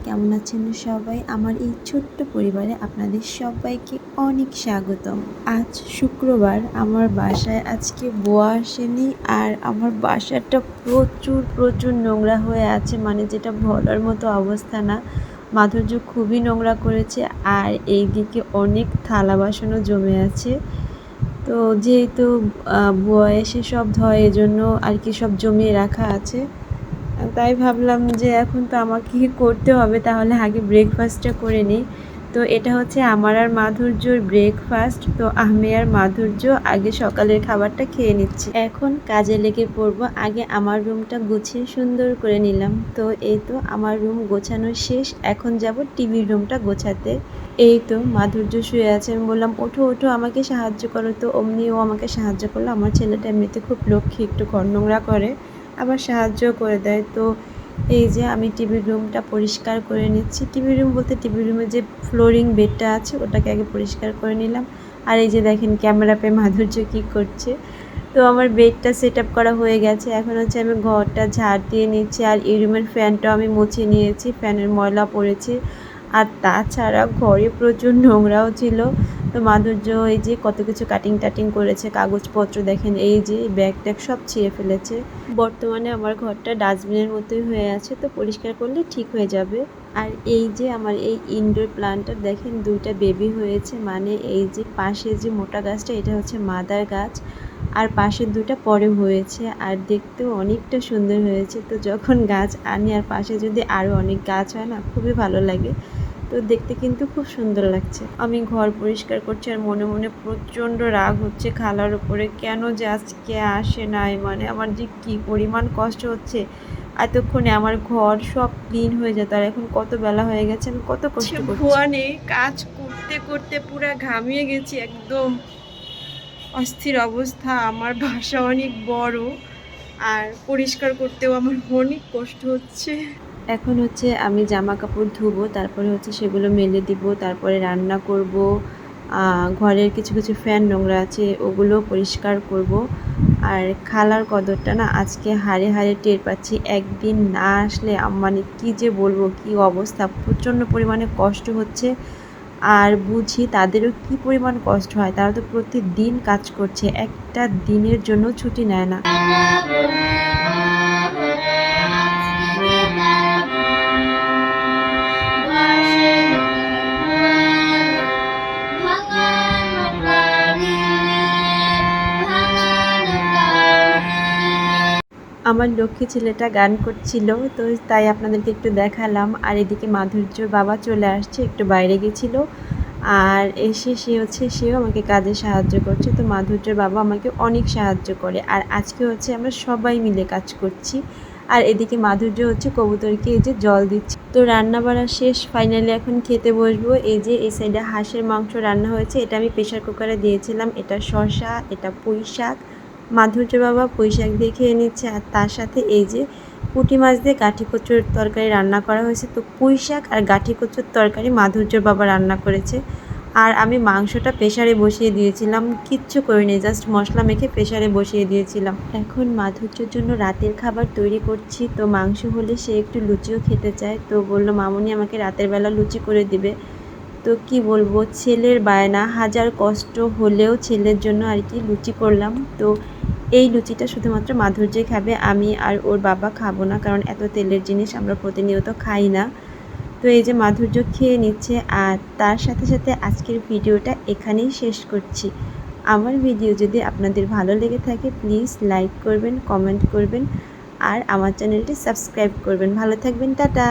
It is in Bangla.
আছেন সবাই? আমার এই ছোট্ট পরিবারে আপনাদের সবাইকে অনেক স্বাগতম। আজ শুক্রবার আমার বাসায় আজকে বোয়া আসেনি আর আমার বাসাটা প্রচুর প্রচুর নোংরা হয়ে আছে মানে যেটা বলার মতো অবস্থা না। মাধুর্য খুবই নোংরা করেছে আর এইদিকে অনেক থালা বাসনও জমে আছে। তো যেহেতু বুয়া এসে সব ধয়, এজন্য আর কি সব জমিয়ে রাখা আছে। তাই ভাবলাম যে এখন তো আমাকে করতে হবে, তাহলে আগে ব্রেকফাস্টটা করে নিই। তো এটা হচ্ছে আমার আর মাধুর্যর ব্রেকফাস্ট তো আমি আর মাধুর্য আগে সকালের খাবারটা খেয়ে নিচ্ছি। এখন কাজে লেগে পড়ব, আগে আমার রুমটা গুছিয়ে সুন্দর করে নিলাম। তো এই তো আমার রুম গোছানো শেষ, এখন যাব টিভির রুমটা গোছাতে। এই তো মাধুর্য শুয়ে আছে, আমি বললাম, ওঠো ওঠো, আমাকে সাহায্য করো। তো অমনিও আমাকে সাহায্য করল, আমার ছেলেটা এমনিতে খুব লক্ষ্মী, একটু ঘর নোংরা করে। আবার সাহায্য করে দেয়। তো এই যে আমি টিভির রুমটা পরিষ্কার করে নিচ্ছি। টিভি রুম বলতে টিভি রুমে যে ফ্লোরিং বেডটা আছে, ওটাকে আগে পরিষ্কার করে নিলাম। আর এই যে দেখেন ক্যামেরা পেয়ে মাধুর্য কী করছে। তো আমার বেডটা সেট আপ করা হয়ে গেছে। এখন হচ্ছে আমি ঘরটা ঝাড় দিয়ে নিচ্ছি। আর এই রুমের ফ্যানটাও আমি মুছে নিয়েছি। ফ্যানের ময়লা পড়েছে। আর তাছাড়া ঘরে প্রচুর নোংরাও ছিল। তো মাধুর্য, এই যে কত কিছু কাটিং টাটিং করেছে, কাগজপত্র দেখেন, এই যে ব্যাগ ট্যাগ সব ছিঁড়ে ফেলেছে। বর্তমানে আমার ঘরটা ডাস্টবিনের মতোই হয়ে আছে, তো পরিষ্কার করলে ঠিক হয়ে যাবে। আর এই যে আমার এই ইনডোর প্লান্টটা দেখেন, দুইটা বেবি হয়েছে মানে এই যে পাশে যে মোটা গাছটা, এটা হচ্ছে মাদার গাছ। আর পাশের দুটা পরে হয়েছে, আর দেখতেও অনেকটা সুন্দর হয়েছে। তো যখন গাছ আনি, আর পাশে যদি আরও অনেক গাছ হয় না, খুবই ভালো লাগে। তো দেখতে কিন্তু খুব সুন্দর লাগছে। আমি ঘর পরিষ্কার করছি আর মনে মনে প্রচণ্ড রাগ হচ্ছে খালার উপরে। কেন যে আজকে আসে নাই? মানে আমার যে কি পরিমাণ কষ্ট হচ্ছে। এতক্ষণে আমার ঘর সব ক্লিন হয়ে যেত আর এখন কত বেলা হয়ে গেছে? আমি কত কষ্ট করছি। ভুয়ানে কাজ করতে করতে পুরো ঘামিয়ে গেছি। একদম অস্থির অবস্থা। আমার বাসা অনেক বড়। আর পরিষ্কার করতেও আমার অনেক কষ্ট হচ্ছে। এখন হচ্ছে আমি জামা কাপড় ধুবো, তারপরে হচ্ছে সেগুলো মেলে দিব, তারপরে রান্না করব ঘরের কিছু কিছু ফ্যান নোংরা আছে ওগুলো পরিষ্কার করব। আর খালার কদরটা না আজকে হারে হারে টের পাচ্ছি, একদিন না আসলে মানে কি যে বলব, কি অবস্থা, প্রচণ্ড পরিমাণে কষ্ট হচ্ছে। আর বুঝি তাদেরও কি পরিমাণ কষ্ট হয়, তারা তো প্রতিদিন কাজ করছে, একটা দিনের জন্য ছুটি নেয় না। আমার লক্ষ্মী ছেলেটা গান করছিল, তো তাই আপনাদেরকে একটু দেখালাম। আর এদিকে মাধুর্য বাবা চলে আসছে, একটু বাইরে গেছিল। আর এসে সে হচ্ছে, সেও আমাকে কাজে সাহায্য করছে। তো মাধুর্যের বাবা আমাকে অনেক সাহায্য করে। আর আজকে হচ্ছে আমরা সবাই মিলে কাজ করছি। আর এদিকে মাধুর্য হচ্ছে কবুতরকে এই যে জল দিচ্ছে। তো রান্না বাড়া শেষ, ফাইনালি এখন খেতে বসবো। এই যে এই সাইডে হাঁসের মাংস রান্না হয়েছে, এটা আমি প্রেশার কুকারে দিয়েছিলাম। এটা শসা, এটা পুঁই শাক। মাধুর্য বাবা পুঁই শাক দিয়ে খেয়ে নিচ্ছে আর তার সাথে এই যে পুঁটি মাছ দিয়ে গাঠি কচুর তরকারি রান্না করা হয়েছে। তো পুঁই শাক আর গাঠি কচুর তরকারি মাধুর্যর বাবা রান্না করেছে। আর আমি মাংসটা প্রেশারে বসিয়ে দিয়েছিলাম, কিচ্ছু করিনি জাস্ট মশলা মেখে প্রেশারে বসিয়ে দিয়েছিলাম। এখন মাধুর্যর জন্য রাতের খাবার তৈরি করছি, তো মাংস হলে সে একটু লুচিও খেতে চায়। তো বলল, মামুনি আমাকে রাতের বেলা লুচি করে দিবে। তো কি বলব, ছেলের বায়না, হাজার কষ্ট হলেও ছেলের জন্য আর কি লুচি করলাম। তো এই লুচিটা শুধুমাত্র মাধুর্যই খাবে, আমি আর ওর বাবা খাব না, কারণ এত তেলের জিনিস আমরা প্রতিনিয়ত খাই না। তো এই যে মাধুর্য খেয়ে নিচ্ছে, আর তার সাথে সাথে আজকের ভিডিওটা এখানেই শেষ করছি। আমার ভিডিও যদি আপনাদের ভালো লেগে থাকে, প্লিজ লাইক করবেন, কমেন্ট করবেন, আর আমার চ্যানেলটি সাবস্ক্রাইব করবেন। ভালো থাকবেন, টাটা!